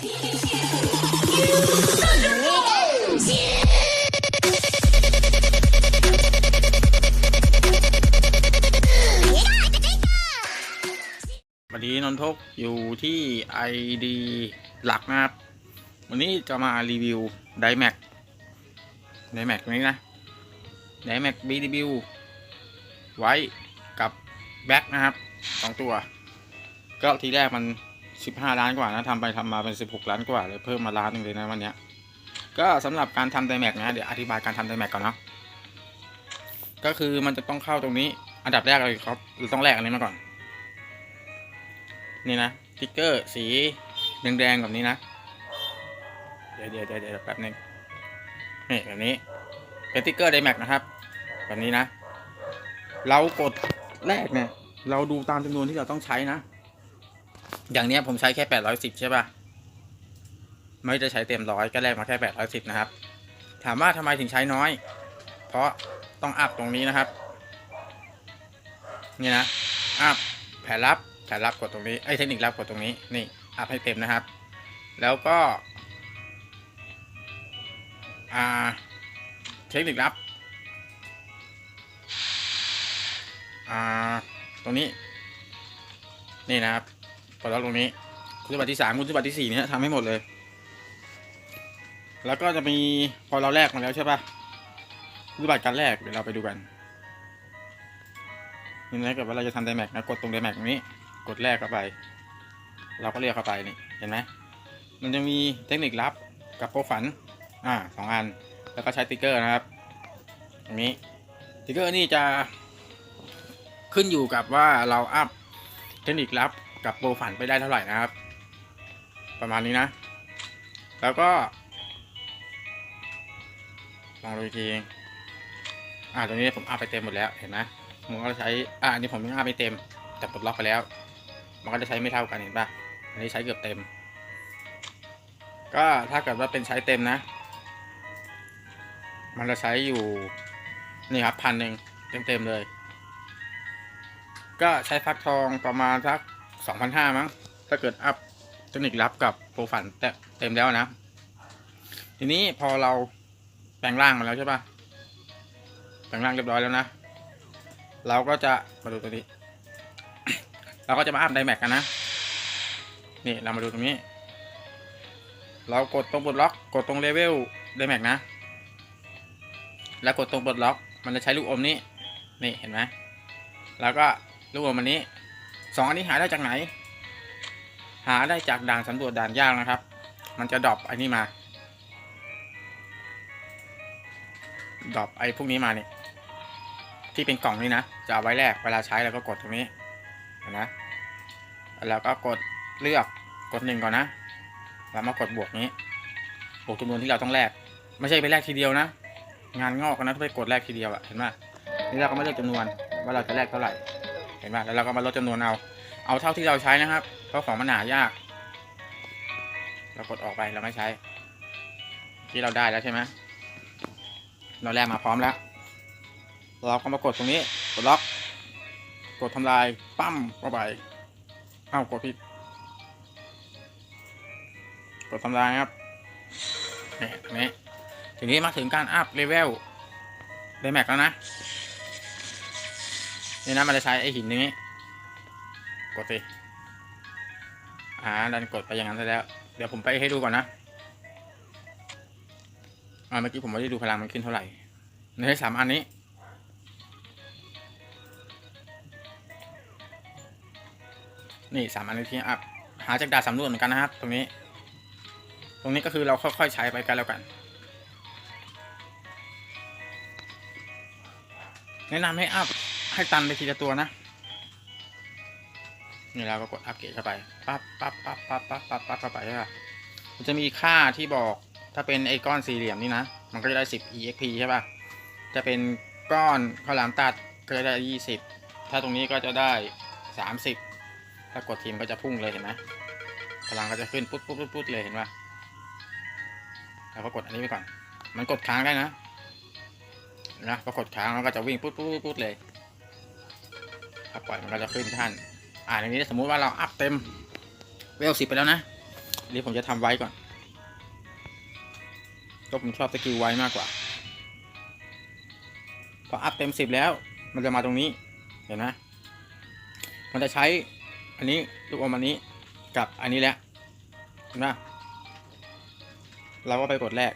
วันนี้นนทกอยู่ที่ ID หลักนะครับ วันนี้จะมารีวิวไดแม็กไดแม็กตัวนี้นะไดแม็ก BDW ไว้กับแบ็คนะครับสองตัว ก็ทีแรกมัน 15ล้านกว่านะทำไปทำมาเป็น16ล้านกว่าเลยเพิ่มมาล้านหนึ่งเลยนะวันเนี้ยก็สำหรับการทำไดแม็กนะเดี๋ยวอธิบายการทำไดแม็กก่อนเนาะก็คือมันจะต้องเข้าตรงนี้ อันดับแรกเลยครับเราต้องแลกอันนี้มาก่อน นี่นะติ๊กเกอร์สีแดงๆแบบนี้นะ เดี๋ยวเดี๋ยวเดี๋ยวแป๊บนึงนี่แบบนี้เป็นติ๊กเกอร์ไดแม็กนะครับ แบบนี้นะ เรากดแรกเนี่ย เราดูตามจำนวนที่เราต้องใช้นะ อย่างเนี้ยผมใช้แค่แปดร้อยสิบใช่ป่ะ ไม่ได้ใช้เต็มร้อยก็แลกมาแค่แปดร้อยสิบนะครับ ถามว่าทำไมถึงใช้น้อย เพราะต้องอัพตรงนี้นะครับ นี่นะ อัพแผนลับแผนลับกดตรงนี้ ไอ้เทคนิคลับกดตรงนี้ นี่ อัพให้เต็มนะครับ แล้วก็ อ่า เทคนิคลับ อ่า ตรงนี้ นี่นะครับ กดแล้วตรงนี้คุณสมบัติที่สามคุณสมบัติที่สี่เนี่ยทำให้หมดเลย แล้วก็จะมีพอเราแลกมาแล้วใช่ปะคุณสมบัติการแรกเดี๋ยวเราไปดูกันนี่นะกิดว่าเราจะทำไดแม็กนะกดตรงไดแม็กตรงนี้ กดแรกเข้าไป เราก็เรียกเข้าไปนี่เห็นไหมมันจะมีเทคนิคลับกับโปรฝันอ่าสองอัน แล้วก็ใช้ติ๊กเกอร์นะครับตรงนี้ติ๊กเกอร์นี่จะขึ้นอยู่กับว่าเราอัพเทคนิคลับ กับโปรฝันไปได้เท่าไหร่นะครับ ประมาณนี้นะ แล้วก็ลองดูอีกทีอ่าตรงนี้ผมอัพไปเต็มหมดแล้วเห็นไหมมันก็จะใช้อ่าอันนี้ผมยังอัพไม่เต็มแต่ปลดล็อกไปแล้ว มันก็จะใช้ไม่เท่ากันเห็นปะอันนี้ใช้เกือบเต็ม ก็ถ้าเกิดว่าเป็นใช้เต็มนะ มันจะใช้อยู่นี่ครับพันหนึ่งเต็มๆเลย ก็ใช้ฟักทองประมาณสัก สองพันห้ามั้ง ถ้าเกิดอัพเทคนิครับกับโปรฟันแต่เต็มแล้วนะ ทีนี้พอเราแปลงร่างมาแล้วใช่ปะแปลงร่างเรียบร้อยแล้วนะ เราก็จะมาดูตัวนี้ เราก็จะมาอัพไดแม็กกันนะ นี่เรามาดูตรงนี้ เรากดตรงปลดล็อก กดตรงเลเวลไดแม็กนะ แล้วกดตรงปลดล็อก มันจะใช้ลูกอมนี้ นี่เห็นไหมแล้วก็ลูกอมอันนี้ สองอันนี้หาได้จากไหน หาได้จากด่านสำรวจด่านยากนะครับ มันจะดรอปอันนี้มาดรอปไอ้พวกนี้มานี่ที่เป็นกล่องนี้นะ จะเอาไว้แรกเวลาใช้เราก็กดตรงนี้เห็นะ แล้วก็กดเลือกกดหนึ่งก่อนนะ แล้วมากดบวกนี้ บวกจำนวนที่เราต้องแลก ไม่ใช่ไปแลกทีเดียวนะ งานงอกนะถ้าไปกดแลกทีเดียวอะเห็นไหมนี่เราก็ไมาเลือกจำนวนว่าเราจะแลกเท่าไหร่ เห็นไหมแล้วเราก็มาลดจำนวนเอาเอาเท่าที่เราใช้นะครับ เพราะของมันหนายาก เรากดออกไปเราไม่ใช้ ที่เราได้แล้วใช่ไหมเราแลกมาพร้อมแล้ว เราก็มากดตรงนี้กดล็อกกดทำลายปั้มเข้าไปเอ้ากดผิดกดทำลายครับเนี่ยตรงนี้ ทีนี้มาถึงการอัพเลเวลไดแม็กแล้วนะ นี่นะมันจะใช้ไอหินนี้ กดสิอ่าดันกดไปอย่างนั้นซะแล้ว เดี๋ยวผมไปให้ดูก่อนนะอ่าเมื่อกี้ผมไม่ได้ดูพลังมันขึ้นเท่าไหร่ในสามอันนี้นี่สามอันนี้ที่อัพหาจากดาบสำรวจเหมือนกันนะครับ ตรงนี้ ตรงนี้ก็คือเราค่อยๆใช้ไปกันแล้วกัน แนะนำให้อัพ ให้ตันไปทีละตัวนะนี่เราก็กดอัพเกรดเข้าไปปั๊บปั๊บปั๊บปั๊บปั๊บปั๊บปั๊บเข้าไปใช่ป่ะมันจะมีค่าที่บอกถ้าเป็นไอ้ก้อนสี่เหลี่ยมนี่นะ มันก็จะได้สิบ exp ใช่ป่ะ จะเป็นก้อนข้าวหลามตัดก็จะได้ยี่สิบถ้าตรงนี้ก็จะได้สามสิบถ้ากดทีมก็จะพุ่งเลยเห็นไหมพลังก็จะขึ้นปุ๊บปุ๊บปุ๊บปุ๊บเลยเห็นป่ะเราก็กดอันนี้ไปก่อน มันกดค้างได้นะนะพอกดค้างมันก็จะวิ่งปุ๊บปุ๊บปุ๊บปุ๊บเลย ถ้าปล่อยมันก็จะขึ้นท่าน อ่าในนี้สมมุติว่าเราอัพเต็มเวลสิบไปแล้วนะนี่ผมจะทำไว้ก่อนก็ผมชอบสกิลไว้มากกว่า พออัพเต็มสิบแล้ว มันจะมาตรงนี้ เห็นไหมมันจะใช้อันนี้ลูกอมอันนี้กับอันนี้แหละเห็นไหมเราก็ไปกดแรก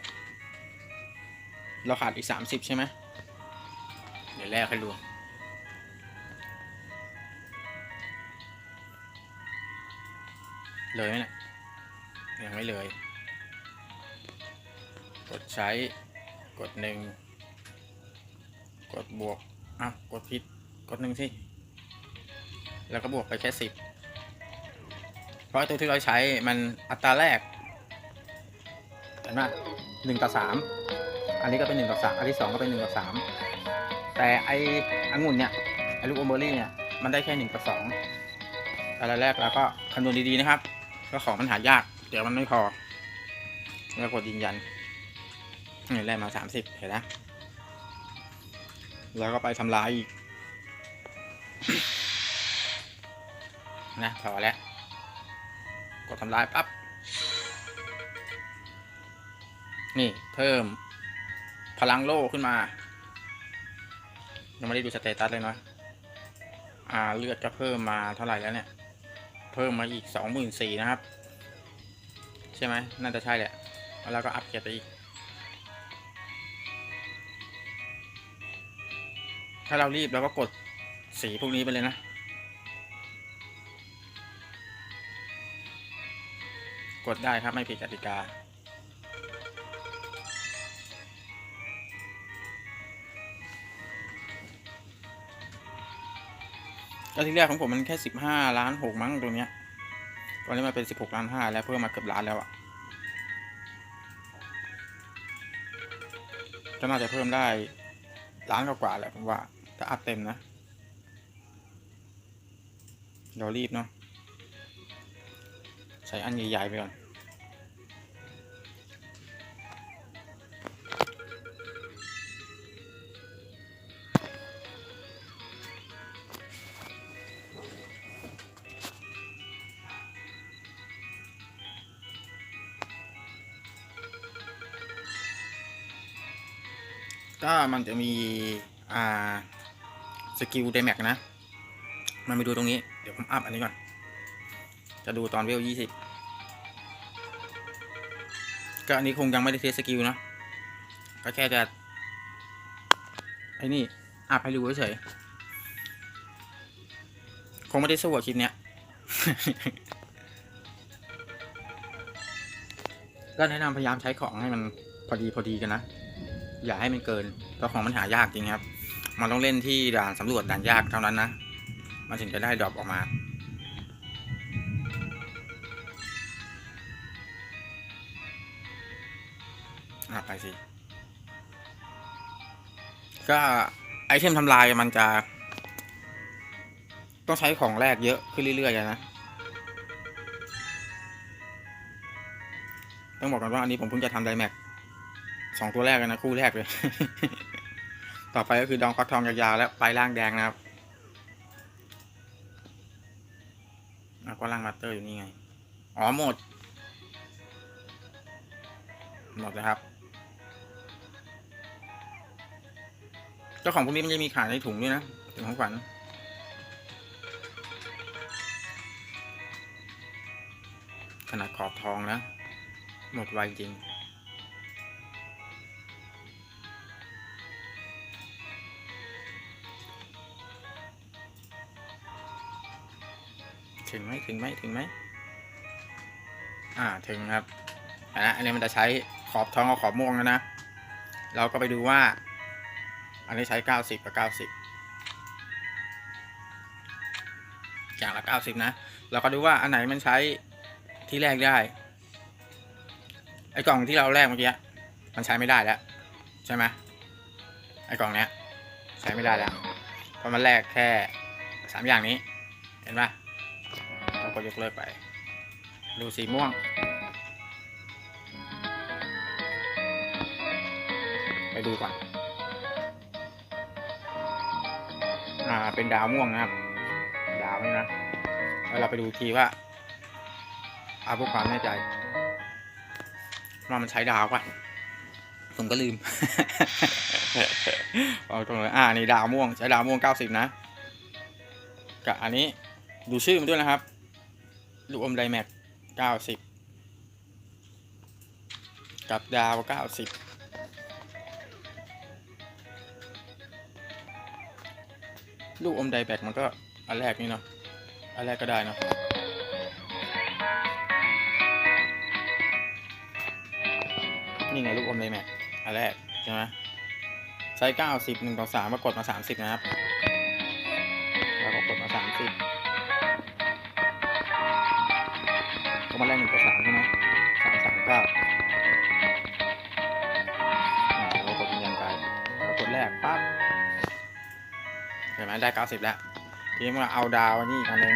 เราขาดอีกสามสิบใช่ไหมเดี๋ยวแรกให้ดู เลยไหมเนี่ยยังไม่เลย กดใช้ กดหนึ่ง กดบวก อะ กดผิด กดหนึ่งสิ แล้วก็บวกไปแค่สิบ เพราะตัวที่เราใช้มันอัตราแรก เห็นไหมหนึ่งต่อสาม อันนี้ก็เป็นหนึ่งต่อสาม อันที่สองก็เป็นหนึ่งต่อสาม แต่ไอองุ่นเนี่ย ไอลูกอมเบอร์รี่เนี่ย มันได้แค่หนึ่งต่อสองอันแรกเราก็คำนวณดีๆนะครับ ก็ของมันหายาก เดี๋ยวมันไม่พอ แล้วกดยืนยันนี่แรกมาสามสิบเห็นนะ แล้วก็ไปทำลายอีก นะพอแล้ว กดทำลายปั๊บ นี่เพิ่มพลังโล่ขึ้นมา ยังไม่ได้ดูสเตตัสเลยเนาะอ่าเลือดก็เพิ่มมาเท่าไหร่แล้วเนี่ย เพิ่มมาอีกสองหมื่นสี่นะครับ ใช่ไหมน่าจะใช่แหละ แล้วก็อัพเกียร์ไปอีก ถ้าเรารีบเราก็กดสีพวกนี้ไปเลยนะกดได้ครับไม่ผิดกติกา ก็ที่แรกของผมมันแค่สิบห้าล้านหกมั้งตัวเนี้ย ตอนนี้มันเป็นสิบหกล้านห้าแล้วเพิ่มมาเกือบล้านแล้วอะก็น่าจะเพิ่มได้ล้านกว่าแหละผมว่าถ้าอัพเต็มนะเรารีบเนาะใช้อันใหญ่ๆไปก่อน ก็มันจะมีอ่าสกิลเดแม็กนะ มันไปดูตรงนี้ เดี๋ยวผมอัพอันนี้ก่อน จะดูตอนเวลยี่สิบก็อันนี้คงยังไม่ได้เทสสกิลเนะก็แค่จะไอ้นี่อัพให้ดูเฉยคงไม่ได้สู้กับคลิปเนี้ยก็แนะนำพยายามใช้ของให้มันพอดีพอดีกันนะ อย่าให้มันเกิน เพราะของมันหายากจริงครับ มันต้องเล่นที่ด่านสำรวจด่านยากเท่านั้นนะ มันถึงจะได้ดรอปออกมา อะไปสิ ก็ไอเทมทำลายมันจะ ต้องใช้ของแรกเยอะขึ้นเรื่อยๆนะต้องบอกกันว่าอันนี้ผมเพิ่งจะทำไดแม็ก สองตัวแรกเลยนะ คู่แรกเลย ต่อไปก็คือดองฟักทองยาวๆแล้วปลายร่างแดงนะครับแล้วก็ล่างมาสเตอร์อยู่นี่ไง อ๋อหมด หมดเลยครับ เจ้าของพวกนี้มันจะมีขายในถุงด้วยนะถุงของขวัญขนาดขอบทองนะ หมดไวจริง ถึงไหมถึงไหมถึงไหมอ่าถึงครับอันนะอันนี้มันจะใช้ขอบทองกับขอบม่วงแล้วนะ เราก็ไปดูว่า อันนี้ใช้เก้าสิบกับเก้าสิบอย่างละเก้าสิบนะ เราก็ดูว่าอันไหนมันใช้ที่แรกได้ ไอ้กล่องที่เราแรกเมื่อกี้มันใช้ไม่ได้แล้ว ใช่ไหมไอ้กล่องเนี้ย ใช้ไม่ได้แล้วเพราะมันแรกแค่สามอย่างนี้ เห็นปะเราก็ ยกเลิกไป ดูสีม่วง ไปดูก่อน อ่า เป็นดาวม่วงนะครับ ดาวนี่นะ แล้วเราไปดูทีว่าเอาเพื่อความแน่ใจว่ามันใช้ดาวป่ะผมก็ลืมเอาตรงเลยอ่านี่ดาวม่วง ใช้ดาวม่วงเก้าสิบนะ กับอันนี้ดูชื่อมันด้วยนะครับ ลูกอมไดแม็กเก้าสิบกับดาวเก้าสิบลูกอมไดแม็กมันก็อันแรกนี่เนาะ อันแรกก็ได้เนาะนี่ไงลูกอมไดแม็กอันแรกใช่ไหมไซส์เก้าสิบหนึ่งต่อสามมากดมาสามสิบนะครับ ก็มาแรกหนึ่งต่อสามใช่ไหมสามสามเก้าเรากดยืนยันไปแล้วกดแรกปั๊บเห็นไหมได้เก้าสิบแล้ว ทีนี้มาเอาดาวนนี้อีกอันหนึ่ง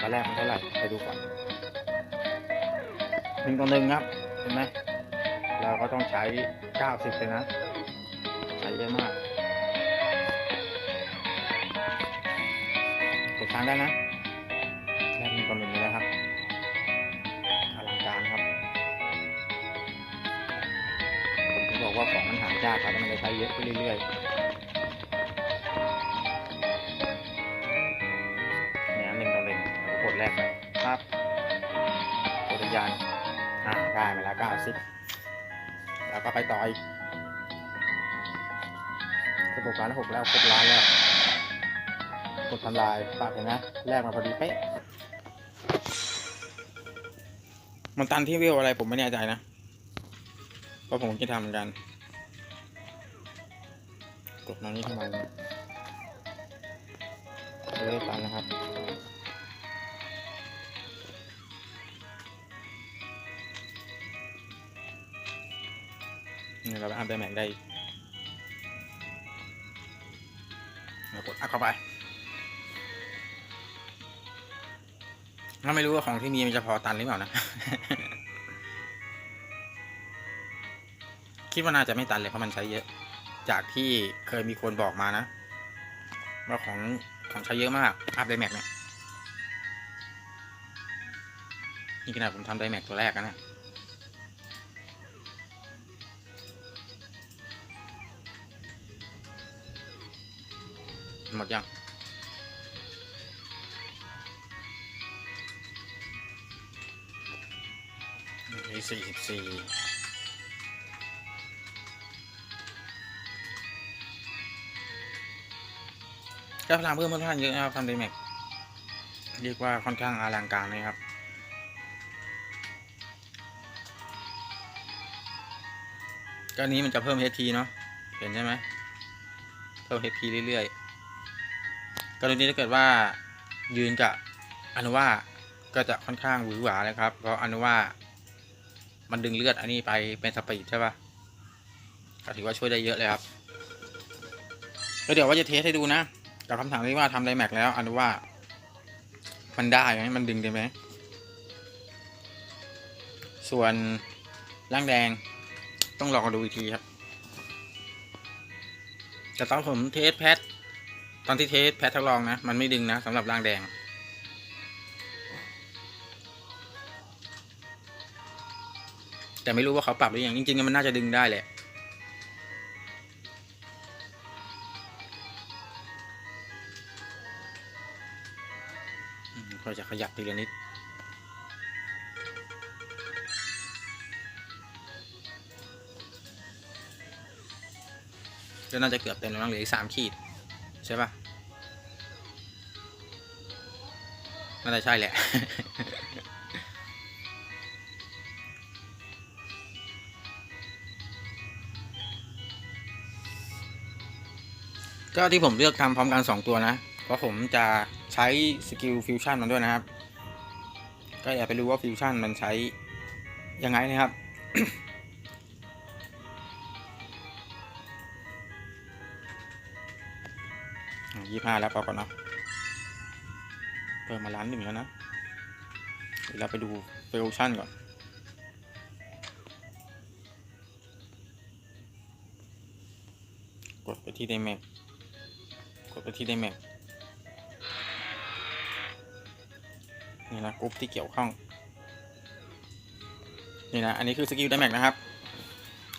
ตอนแรกมันเท่าไหร่ไปดูก่อนหนึ่งต่อหนึ่งครับ เห็นไหมเราก็ต้องใช้เก้าสิบเลยนะ ใช้เยอะมากกดค้างได้นะ ยากครับมันเลยใช้เยอะไปเรื่อยๆเนี่ยหนึ่งต่อหนึ่งกดแรกไปครับกดยืนอ่าได้มาแล้วเก้าสิบแล้วก็ไปต่ออีกสิบหกานหกแล้วครบล้านแล้วกดทำลายปากเห็นไหมแรกมาพอดีเป๊ะมันตันที่วิวอะไรผมไม่แน่ใจนะเพราะผมก็ทำเหมือนกัน กดมานี่ทำไมเนี่ยไม่ได้ตันนะครับนี่เราไปอัพได้แม็กได้เรากดอัพเข้าไปถ้าไม่รู้ว่าของที่มีมันจะพอตันหรือเปล่านะ คิดว่าน่าจะไม่ตันเลยเพราะมันใช้เยอะ จากที่เคยมีคนบอกมานะว่าของของใช้เยอะมากอัพไดแม็กเนี่ยนี่ขนาดผมทำไดแม็กตัวแรกนะหมดยังมีสี่สิบสี่ ก็พลังเพิ่มค่อนข้างเยอะนะครับทำไดแม็กเรียกว่าค่อนข้างอลังการนะครับก็อันนี้มันจะเพิ่ม HT เนาะเห็นใช่ไหมเพิ่ม HT เรื่อยๆกรณีถ้าเกิดว่ายืนกับอนุว่าก็จะค่อนข้างหวือหวาเลยครับเพราะอนุว่ามันดึงเลือดอันนี้ไปเป็นสปีดใช่ปะก็ถือว่าช่วยได้เยอะเลยครับแล้วเดี๋ยวว่าจะเทสให้ดูนะ กับคำถามที่ว่าทำไดแม็กแล้วอนุว่า มันได้ไหมมันดึงได้ไหม ส่วนร่างแดงต้องลองดูอีกทีครับ แต่ตอนผมเทสแพท ตอนที่เทสแพททดลองนะ มันไม่ดึงนะสำหรับร่างแดงแต่ไม่รู้ว่าเขาปรับหรือยังจริงๆมันน่าจะดึงได้แหละ ขยับทีละนิด ก็น่าจะเกือบเต็มแล้วมั้งเหลืออีกสามขีด ใช่ปะน่าจะใช่แหละ ก็ที่ผมเลือกทำพร้อมกันสองตัวนะ เพราะผมจะ ใช้สกิลฟิวชั่นมันด้วยนะครับ ก็อยากไปรู้ว่าฟิวชั่นมันใช้ยังไงนะครับยี่ห้าแล้วพอก่อนเนาะเพิ่มมาล้านหนึ่งแล้วนะเดี๋ยวเราไปดูฟิวชั่นก่อนกดไปที่ไดแม็กกดไปที่ไดแม็ก นี่นะกรุ๊ปที่เกี่ยวข้อง นี่นะอันนี้คือสกิลไดแม็กนะครับ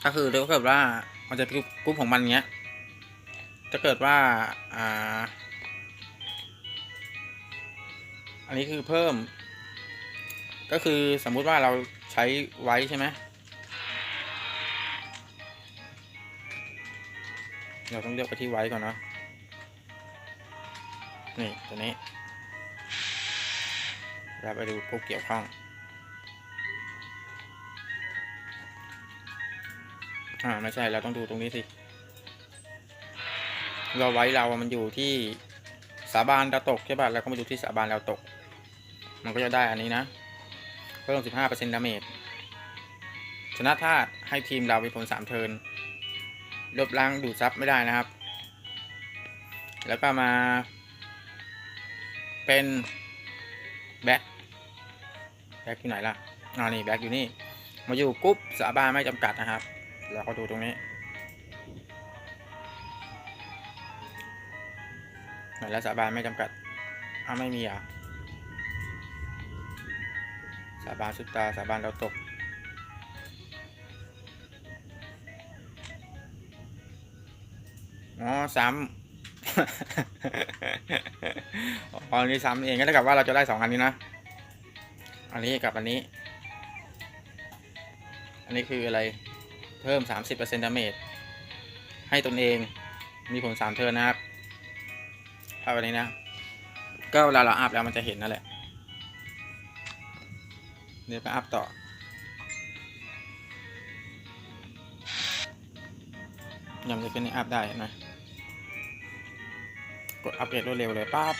ก็คือถ้าเกิดว่ามันจะกรุ๊ปของมันเงี้ยถ้าเกิดว่าอ่า อันนี้คือเพิ่ม ก็คือสมมุติว่าเราใช้ไว้ใช่ไหมเราต้องเลือกไปที่ไว้ก่อนนะนี่ตัวนี้ เราไปดูผู้เกี่ยวข้องอ่าไม่ใช่เราต้องดูตรงนี้สิ เราไว้เรามันอยู่ที่สาบานดาวตกใช่ป่ะเราก็มาดูที่สาบานดาวตก มันก็จะได้อันนี้นะเพิ่ม15%ดาเมจชนะธาตุให้ทีมเรามีผล3เทิร์นลบล้างดูดซับไม่ได้นะครับ แล้วก็มาเป็นแบ็ค แบ็คอยู่ไหนล่ะอ๋อนี่แบ็คอยู่นี่ มาอยู่กรุ๊ปสาบานไม่จำกัดนะครับ แล้วก็ดูตรงนี้ไหนแล้วสาบานไม่จำกัดอ้าไม่มีอะสาบานสุดตาสาบานเราตกอ๋อซ้ำอ๋ออันนี้ซ้ำเองก็เท่ากับว่าเราจะได้สองอันนี้นะ อันนี้กับอันนี้ อันนี้คืออะไร เพิ่ม 30%ดาเมจ ให้ตนเอง มีผล3เทิร์นนะครับภาพอันนี้นะ ก็เวลาเราอัพแล้วมันจะเห็นนั่นแหละ เดี๋ยวไปอัพต่อ ยังจะขึ้นในอัพได้นไหมกดอัปเกรดรวดเร็วเลยปั๊บ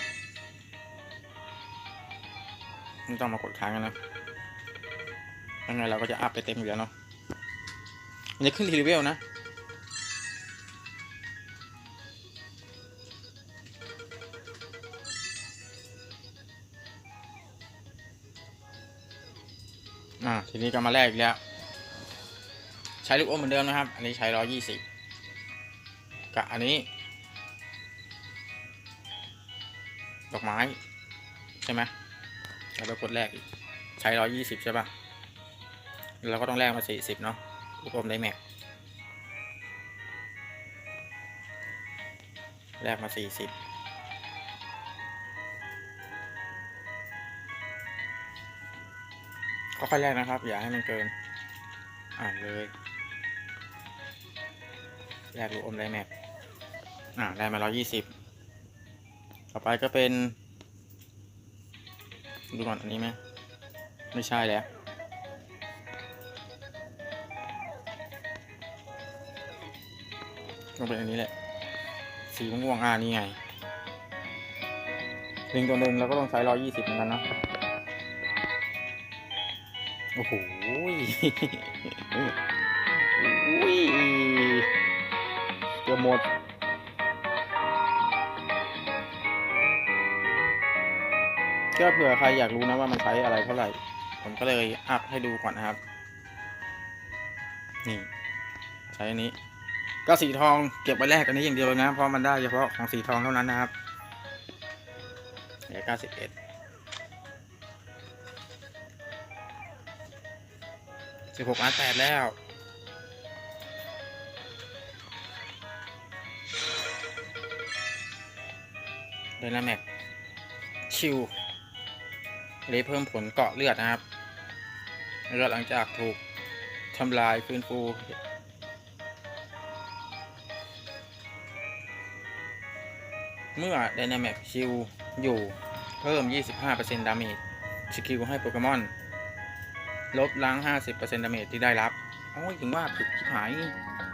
ไม่ต้องมากดค้างกันนะยังไงเราก็จะอัพไปเต็มอยู่แล้วเนาะมันจะขึ้นทีเลเวลนะอ่าทีนี้ก็มาแลกอีกแล้ว ใช้ลูกอมเหมือนเดิมนะครับ อันนี้ใช้ร้อยี่สิบกับอันนี้ ดอกไม้ ใช่ไหม แล้วก็กดแรกอีก ใช้ร้อยี่สิบใช่ปะเราก็ต้องแลกมาสี่สิบเนาะลูกอมได้แม็กแลกมาสี่สิบค่อยแลกนะครับ อย่าให้มันเกิน อ่านเลยแลกลูกอมไดแม็กอ่าได้มาร้อยี่สิบต่อไปก็เป็น ดูก่อนอันนี้ไหมไม่ใช่แล้วต้องเป็นอันนี้แหละ สีม่วงอ่านี่ไงลิงตัวหนึ่งเราก็ต้องใช้ร้อยยี่สิบเหมือนกันเนะ โอ้โหเกือบหมด ก็เผื่อใครอยากรู้นะว่ามันใช้อะไรเท่าไหร่ ผมก็เลยอัพให้ดูก่อนนะครับ นี่ ใช้อันนี้ ก็สีทองเก็บไว้แรกอันนี้อย่างเดียวนะ เพราะมันได้เฉพาะของสีทองเท่านั้นนะครับเหลือเก้าสิบเอ็ดสิบหกล้านแปดแล้วเดนแม็กชิว เลเพิ่มผลเกาะเลือดนะครับเลือดหลังจากถูกทำลายฟื้นฟูเมื่อ Dynamic Shield อยู่เพิ่ม 25%ดาเมจสกิลให้โปเกมอน ลบล้าง 50%ดาเมจที่ได้รับ โอ้ย ถึงว่าถึกชิบหาย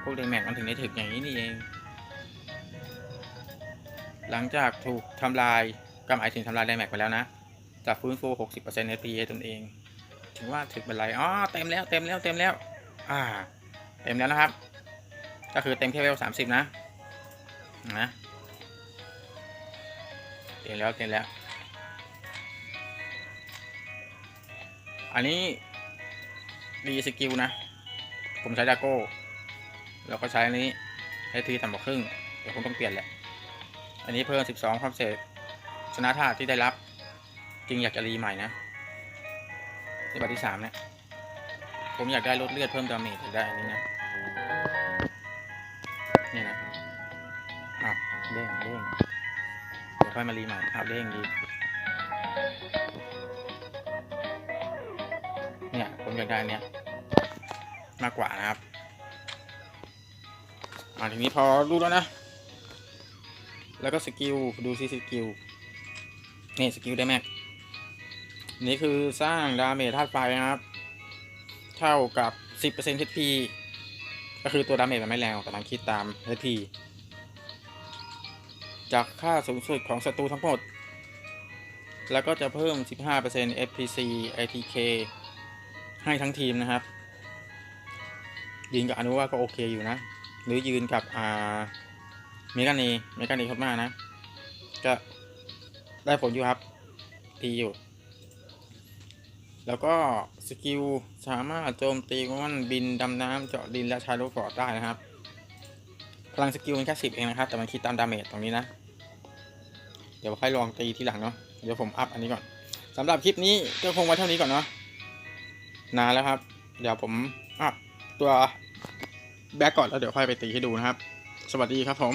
พวก Dynamic มันถึงได้ถึกอย่างนี้นี่เอง หลังจากถูกทำลายก็หมายถึงทำลาย Dynamic ไปแล้วนะ จะฟื้นฟู 60% HP ให้ตนเอง ถึงว่าถึกเป็นไรอ๋อเต็มแล้วเต็มแล้วเต็มแล้ว อ่า เต็มแล้วนะครับ ก็คือเต็มแค่เวล30นะ นะ เต็มแล้วเต็มแล้ว อันนี้รีสกิลนะ ผมใช้ดาโก้ แล้วก็ใช้อันนี้ใช้ทีต่ำกว่ครึ่ง เดี๋ยวผมต้องเปลี่ยนแหละ อันนี้เพิ่ม 12 ความเสกชนะท่าที่ได้รับ จริงอยากจะรีใหม่นะที่บัตรที่3เนี่ย ผมอยากได้ลดเลือดเพิ่มดาเมจได้อันนี้นะนี่นะอ้าวเด้งเด้งเดี๋ยวค่อยมารีใหม่อ้าวเด้งดีเนี่ยผมอยากได้นเนี้ยมากกว่านะครับอ่าทีนี้พอรู้แล้วนะ แล้วก็สกิลดูซิสกิลนี่สกิลได้แม็ก นี่คือสร้างดาเมจธาตุไฟนะครับ เท่ากับ 10% HP ก็คือตัวดาเมจมันไม่แรงแต่มันคิดตาม HP จากค่าสูงสุดของศัตรูทั้งหมด แล้วก็จะเพิ่ม 15% FPC ATK ให้ทั้งทีมนะครับ ยืนกับอนุว่าก็โอเคอยู่นะ หรือยืนกับอ่าเมกานีเมกานีคตรมากนะ ก็ได้ผลอยู่ครับดีอยู่ แล้วก็สกิลสามารถโจมตีมันบินดำน้ำเจาะดินและใช้รถฟอร์ดได้นะครับ พลังสกิลมันแค่สิบเองนะครับ แต่มันคิดตามดาเมจตรงนี้นะ เดี๋ยวค่อยลองตีทีหลังเนาะเดี๋ยวผมอัพอันนี้ก่อนสำหรับคลิปนี้ก็คงไว้เท่านี้ก่อนเนาะนานแล้วครับ เดี๋ยวผมอัพตัวแบ็กก่อนแล้วเดี๋ยวค่อยไปตีให้ดูนะครับ สวัสดีครับผม